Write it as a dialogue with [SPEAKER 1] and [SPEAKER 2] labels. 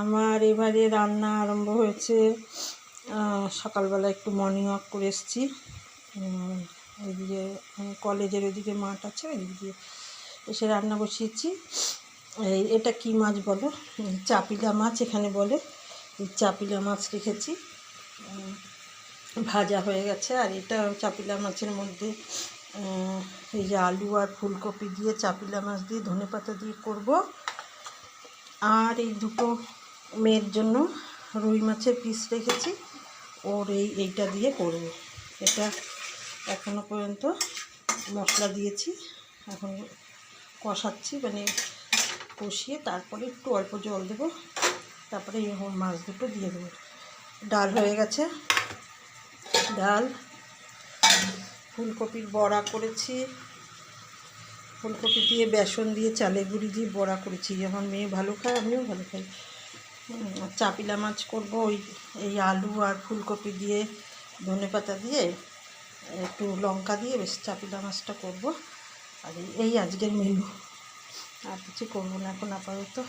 [SPEAKER 1] আমার এবারে রান্না আরম্ভ হয়েছে সকালবেলা একটু মর্নিং ওয়াক করে এসেছি। ওইদিকে কলেজের ওইদিকে মাঠ আছে, ওইদিকে এসে রান্না বসিয়েছি। এই, এটা কী মাছ বলো? চাপিলা মাছ এখানে বলে। এই চাপিলা মাছ রেখেছি। ভাজা হয়ে গেছে। আর এটা চাপিলা মাছের মধ্যে এই যে আলু আর ফুলকপি দিয়ে চাপিলা মাছ দিয়ে ধনেপাতা দিয়ে করব। আর এই দুটো মেয়ের জন্য রুই মাছের পিস রেখেছি। ওর এই এইটা দিয়ে করব। এটা এখনও পর্যন্ত মশলা দিয়েছি। এখন কষাচ্ছি মানে কষিয়ে তারপরে একটু অল্প জল দেবো। তারপরে এই মাছ দুটো দিয়ে দেবো। ডাল হয়ে গেছে। ডাল, ফুলকপির বড়া করেছি। ফুলকপি দিয়ে, বেসন দিয়ে, চালের গুঁড়ি দিয়ে বড়া করেছি। আমার মেয়ে ভালো খায়, আমিও ভালো খাই। চাপিলা মাছ করব, ওই, এই আলু আর ফুলকপি দিয়ে, ধনে পাতা দিয়ে, একটু লঙ্কা দিয়ে বেশ চাপিলা মাছটা করব। আর এই- আজকের মেনু আর কিছু করব না এখন আপাতত।